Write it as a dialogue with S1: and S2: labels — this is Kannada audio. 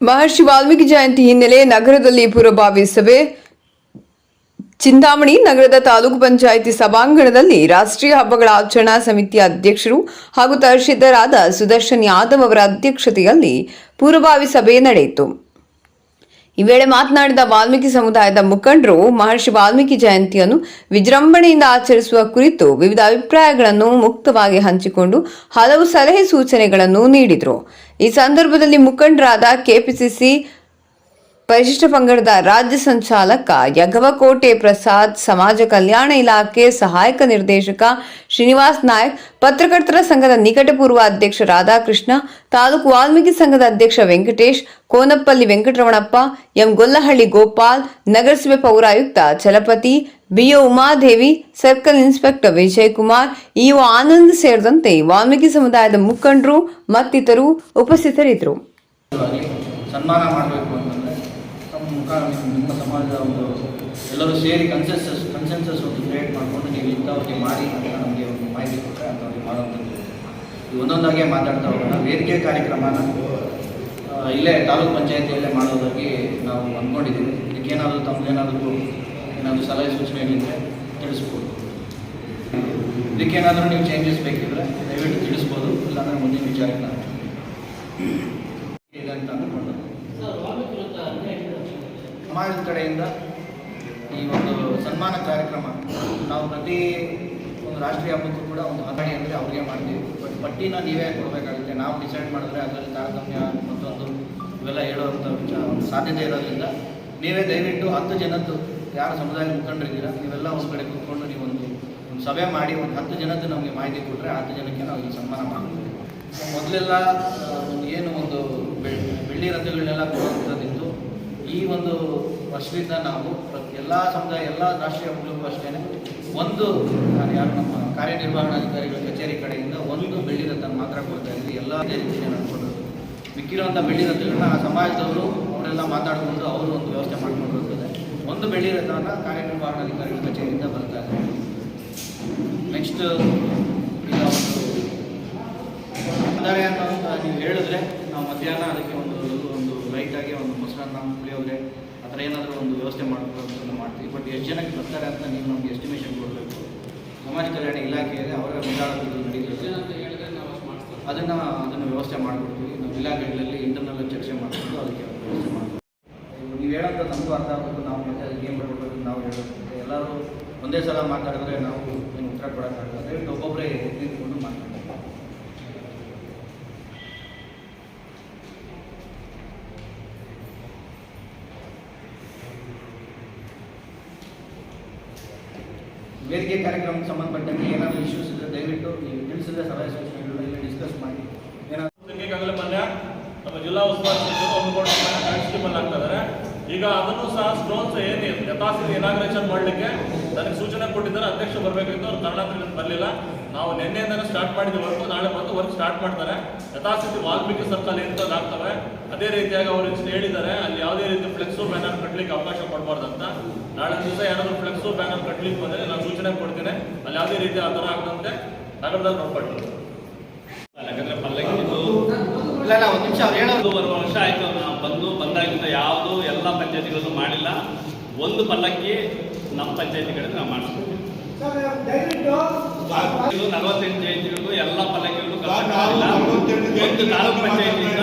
S1: ಮಹರ್ಷಿ ವಾಲ್ಮೀಕಿ ಜಯಂತಿ ಹಿನ್ನೆಲೆ ನಗರದಲ್ಲಿ ಪೂರ್ವಭಾವಿ ಸಭೆ. ಚಿಂತಾಮಣಿ ನಗರದ ತಾಲೂಕು ಪಂಚಾಯಿತಿ ಸಭಾಂಗಣದಲ್ಲಿ ರಾಷ್ಟ್ರೀಯ ಹಬ್ಬಗಳ ಆಚರಣಾ ಸಮಿತಿಯ ಅಧ್ಯಕ್ಷರು ಹಾಗೂ ತಹಶೀಲ್ದಾರಾದ ಸುದರ್ಶನ್ ಯಾದವ್ ಅವರ ಅಧ್ಯಕ್ಷತೆಯಲ್ಲಿ ಪೂರ್ವಭಾವಿ ಸಭೆ ನಡೆಯಿತು. ಈ ವೇಳೆ ಮಾತನಾಡಿದ ವಾಲ್ಮೀಕಿ ಸಮುದಾಯದ ಮುಖಂಡರು ಮಹರ್ಷಿ ವಾಲ್ಮೀಕಿ ಜಯಂತಿಯನ್ನು ವಿಜೃಂಭಣೆಯಿಂದ ಆಚರಿಸುವ ಕುರಿತು ವಿವಿಧ ಅಭಿಪ್ರಾಯಗಳನ್ನು ಮುಕ್ತವಾಗಿ ಹಂಚಿಕೊಂಡು ಹಲವು ಸಲಹೆ ಸೂಚನೆಗಳನ್ನು ನೀಡಿದರು. ಈ ಸಂದರ್ಭದಲ್ಲಿ ಮುಖಂಡರಾದ ಕೆಪಿಸಿಸಿ ಪರಿಶಿಷ್ಟ ಪಂಗಡದ ರಾಜ್ಯ ಸಂಚಾಲಕ ಯಗವಕೋಟೆ ಪ್ರಸಾದ್, ಸಮಾಜ ಕಲ್ಯಾಣ ಇಲಾಖೆ ಸಹಾಯಕ ನಿರ್ದೇಶಕ ಶ್ರೀನಿವಾಸ್ ನಾಯಕ್, ಪತ್ರಕರ್ತರ ಸಂಘದ ನಿಕಟಪೂರ್ವ ಅಧ್ಯಕ್ಷ ರಾಧಾಕೃಷ್ಣ, ತಾಲೂಕು ವಾಲ್ಮೀಕಿ ಸಂಘದ ಅಧ್ಯಕ್ಷ ವೆಂಕಟೇಶ್, ಕೋನಪ್ಪಲ್ಲಿ ವೆಂಕಟರಮಣಪ್ಪ, ಎಂ ಗೊಲ್ಲಹಳ್ಳಿ ಗೋಪಾಲ್, ನಗರಸಭೆ ಪೌರಾಯುಕ್ತ Chalapathi, BO Umadevi, circle inspector Vijay Kumar EO Anand ಸೇರಿದಂತೆ ವಾಲ್ಮೀಕಿ ಸಮುದಾಯದ ಮುಖಂಡರು ಮತ್ತಿತರು ಉಪಸ್ಥಿತರಿದ್ದರು.
S2: ಮುಖ ನಿಮ್ಮ ಸಮಾಜದ ಒಂದು ಎಲ್ಲರೂ ಸೇರಿ ಕನ್ಸೆನ್ಸಸ್ ಕನ್ಸೆನ್ಸಸ್ ಒಂದು ಕ್ರಿಯೇಟ್ ಮಾಡಿಕೊಂಡು ನೀವು ಇಂಥವ್ರಿಗೆ ಮಾಡಿ ಅಂತ ನಮಗೆ ಒಂದು ಮಾಹಿತಿ ಕೊಟ್ಟರೆ ಅಂಥವ್ರಿಗೆ ಮಾಡೋವಂಥದ್ದು ಇದು. ಒಂದೊಂದಾಗೆ ಮಾತಾಡ್ತಾ ಹೋಗೋಣ. ವೇದಿಕೆ ಕಾರ್ಯಕ್ರಮನ ಇಲ್ಲೇ ತಾಲೂಕ್ ಪಂಚಾಯತಿಯಲ್ಲೇ ಮಾಡೋದಾಗಿ ನಾವು ಅಂದ್ಕೊಂಡಿದ್ದೀವಿ. ಇದಕ್ಕೇನಾದರೂ ತಮ್ಮದೇನಾದರೂ ಏನಾದರೂ ಸಲಹೆ ಸೂಚನೆಗಳಿದ್ರೆ ತಿಳಿಸ್ಬೋದು. ಇದಕ್ಕೇನಾದರೂ ನೀವು ಚೇಂಜಸ್ ಬೇಕಿದ್ರೆ ದಯವಿಟ್ಟು ತಿಳಿಸ್ಬೋದು. ಇಲ್ಲಾಂದರೆ ಮುಂದಿನ ವಿಚಾರಕ್ಕೆ ನಾನು ಇದೆ ಅಂತ ಅಂದ್ಕೊಂಡು ಸಮಾಜದ ಕಡೆಯಿಂದ ಈ ಒಂದು ಸನ್ಮಾನ ಕಾರ್ಯಕ್ರಮ ನಾವು ಪ್ರತಿ ಒಂದು ರಾಷ್ಟ್ರೀಯ ಹಬ್ಬಕ್ಕೂ ಕೂಡ ಒಂದು ಆದಾಯ ಅಂದರೆ ಅವ್ರಿಗೆ ಮಾಡ್ತೀವಿ. ಬಟ್ ಪಟ್ಟಿನ ನೀವೇ ಕೊಡಬೇಕಾಗುತ್ತೆ. ನಾವು ಡಿಸೈಡ್ ಮಾಡಿದ್ರೆ ಅದರಲ್ಲಿ ತಾರತಮ್ಯ ಮತ್ತೊಂದು ಇವೆಲ್ಲ ಹೇಳುವಂಥ ವಿಚಾರ ಸಾಧ್ಯತೆ ಇರೋದ್ರಿಂದ ನೀವೇ ದಯವಿಟ್ಟು ಹತ್ತು ಜನದ್ದು ಯಾರು ಸಮುದಾಯದ ಮುಖಂಡರಿದ್ದೀರಾ, ನೀವೆಲ್ಲ ಒಂದು ಕಡೆ ಕೂತ್ಕೊಂಡು ನೀವು ಒಂದು ಸಭೆ ಮಾಡಿ ಒಂದು ಹತ್ತು ಜನದ್ದು ನಮಗೆ ಮಾಹಿತಿ ಕೊಟ್ಟರೆ ಹತ್ತು ಜನಕ್ಕೆ ನಾವು ಈ ಸನ್ಮಾನ ಮಾಡ್ತೀವಿ. ಮೊದಲೆಲ್ಲ ಏನು ಒಂದು ಬೆಳ್ಳಿ ರಥಗಳನ್ನೆಲ್ಲ ಕೊಡುವಂಥದ್ದಿತ್ತು. ಈ ಒಂದು ವರ್ಷದಿಂದ ನಾವು ಎಲ್ಲ ಸಮುದಾಯ, ಎಲ್ಲ ರಾಷ್ಟ್ರೀಯ ಹಬ್ಬಗಳಿಗೂ ಅಷ್ಟೇ ಒಂದು, ನಾನು ಯಾರು ನಮ್ಮ ಕಾರ್ಯನಿರ್ವಹಣಾಧಿಕಾರಿಗಳ ಕಚೇರಿ ಕಡೆಯಿಂದ ಒಂದು ಬೆಳ್ಳಿ ರಥ ಮಾತ್ರ ಕೊಡ್ತಾ ಇದ್ದೀವಿ ಎಲ್ಲ ಅದೇ ರೀತಿ ನಡ್ಕೊಂಡಿರೋದು ಮಿಕ್ಕಿರುವಂಥ ಬೆಳ್ಳಿ ರಥಗಳನ್ನ ಆ ಸಮಾಜದವರು ಅವರೆಲ್ಲ ಮಾತಾಡಿಕೊಂಡು ಅವರು ಒಂದು ವ್ಯವಸ್ಥೆ ಮಾಡ್ಕೊಂಡಿರ್ತದೆ ಒಂದು ಬೆಳ್ಳಿ ರಥವನ್ನು ಕಾರ್ಯನಿರ್ವಹಣಾಧಿಕಾರಿಗಳ ಕಚೇರಿಯಿಂದ ಬರ್ತಾ ಇದೆ ನೆಕ್ಸ್ಟ್ ಅಂದರೆ ಅಂತ ನೀವು ಹೇಳಿದ್ರೆ ನಾವು ಮಧ್ಯಾಹ್ನ ಅದಕ್ಕೆ ಒಂದು ಒಂದು ಲೈಟಾಗಿ ಒಂದು ಮೊಸರನ್ನ ಪುಳಿಯೋಗರೆ ಏನಾದರೂ ಒಂದು ವ್ಯವಸ್ಥೆ ಮಾಡಬೇಕು ಮಾಡ್ತೀವಿ. ಬಟ್ ಎಷ್ಟು ಜನಕ್ಕೆ ಬರ್ತಾರೆ ಅಂತ ನೀವು ನಮಗೆ ಎಸ್ಟಿಮೇಷನ್ ಕೊಡಬೇಕು. ಸಮಾಜ ಕಲ್ಯಾಣ ಇಲಾಖೆಯಲ್ಲಿ ಅವರ ಮುಂದಾಳತ್ವದಲ್ಲಿ ನಡೀತದೆ. ಅದನ್ನು ಅದನ್ನು ವ್ಯವಸ್ಥೆ ಮಾಡಿಕೊಡ್ತೀವಿ. ನಾವು ಇಲಾಖೆಗಳಲ್ಲಿ ಇಂಟರ್ನಲ್ ಚರ್ಚೆ ಮಾಡಿಕೊಂಡು ಅದಕ್ಕೆ ವ್ಯವಸ್ಥೆ ಮಾಡ್ತೀವಿ. ನೀವು ಹೇಳೋಂಥ ನಮಗೂ ಅರ್ಥ ಆಗಬೇಕು. ನಾವು ಮತ್ತೆ ಅದಕ್ಕೆ ಏನು ಮಾಡಬೇಕು ನಾವು ಹೇಳಬೇಕು ಎಲ್ಲರೂ ಒಂದೇ ಸಲ ಮಾತಾಡಿದ್ರೆ ನಾವು ಏನು ಉತ್ತರ ಕೊಡೋಕ್ಕಾಗಲ್ಲ. ದಯವಿಟ್ಟು ಒಬ್ಬೊಬ್ಬರೇ ನಿಂತ್ಕೊಂಡು ಮಾತಾಡ್ತೀವಿ ವೇದಿಕೆ ಕಾರ್ಯಕ್ರಮಕ್ಕೆ ಸಂಬಂಧಪಟ್ಟಂತೆ ಏನಾದರೂ ಇಶ್ಯೂಸ್ ಇದ್ದರೆ ದಯವಿಟ್ಟು ನೀವು ತಿಳಿಸಿದ್ರೆ ಸಲಹೆ ಸೂಚನೆಗಳನ್ನ ಡಿಸ್ಕಸ್ ಮಾಡಿ. ಏನಾದರೂ
S3: ಮೊನ್ನೆ ನಮ್ಮ ಜಿಲ್ಲಾ ಉಸ್ತುವಾರಿ ಸಚಿವರು ಆಗ್ತಾ ಈಗ ಅದನ್ನು ಸಹ ಸ್ಟೋನ್ಸ್ ಏನು ಯಥಾಸ್ಥಿತಿ ಇನಾಗ್ರೇಷನ್ ಮಾಡಲಿಕ್ಕೆ ನನಗೆ ಸೂಚನೆ ಕೊಟ್ಟಿದ್ದಾರೆ ಅಧ್ಯಕ್ಷ ಬರಬೇಕಿತ್ತು ಅವ್ರು ಕರ್ನಾಟಕ ಬರಲಿಲ್ಲ. ನಾವು ನಿನ್ನೆಯಿಂದನೇ ಸ್ಟಾರ್ಟ್ ಮಾಡಿದ ವರ್ಕ್ ನಾಳೆ ಬಂದು ವರ್ಕ್ ಸ್ಟಾರ್ಟ್ ಮಾಡ್ತಾರೆ. ಯಥಾಸ್ಥಿತಿ ವಾಲ್ಮೀಕಿ ಸರ್ಕಲ್ ಎಂತದಾಗ್ತವೆ ಆಗ್ತವೆ. ಅದೇ ರೀತಿಯಾಗಿ ಅವರು ಇಷ್ಟು ಹೇಳಿದ್ದಾರೆ ಅಲ್ಲಿ ಯಾವುದೇ ರೀತಿ ಫ್ಲೆಕ್ಸು ಬ್ಯಾನರ್ ಕಟ್ಟಲಿಕ್ಕೆ ಅವಕಾಶ ಕೊಡಬಾರ್ದು ಅಂತ. ನಾಳೆ ದಿವಸ ಯಾರಾದರೂ ಫ್ಲೆಕ್ಸು ಬ್ಯಾನರ್ ಕಟ್ಟಲಿಕ್ಕೆ ಬಂದರೆ ನಾನು ಸೂಚನೆ ಕೊಡ್ತೇನೆ. ಅಲ್ಲಿ ಯಾವುದೇ ರೀತಿ ಆ ಥರ ಆಗದಂತೆ ನಗರದಲ್ಲಿ ನೋಡ್ಕೊಳ್ತೀನಿ
S4: ಯಾಕಂದ್ರೆ
S2: ಇಲ್ಲ ಇಲ್ಲ ಒಂದು ನಿಮಿಷ ಅವ್ರು ಹೇಳೋದು.
S4: ಒಂದು ವರ್ಷ ಆಯ್ತು ನಾವು ಬಂದು ಬಂದಾಗಿಂದ ಯಾವುದು ಎಲ್ಲ ಪಂಚಾಯತಿಗಳನ್ನು ಮಾಡಿಲ್ಲ. ಒಂದು ಪಲ್ಲಕ್ಕಿ ನಮ್ಮ ಪಂಚಾಯತಿ ಕಡೆ ನಾವು ಮಾಡಿಸ್ತೀವಿ ನಲವತ್ತೆಂಟು ಜಯಂತಿಗಳು ಎಲ್ಲ ಫಲಕಗಳು. ಒಂದು ತಾಲೂಕ್ ಪಂಚಾಯತಿಯಿಂದ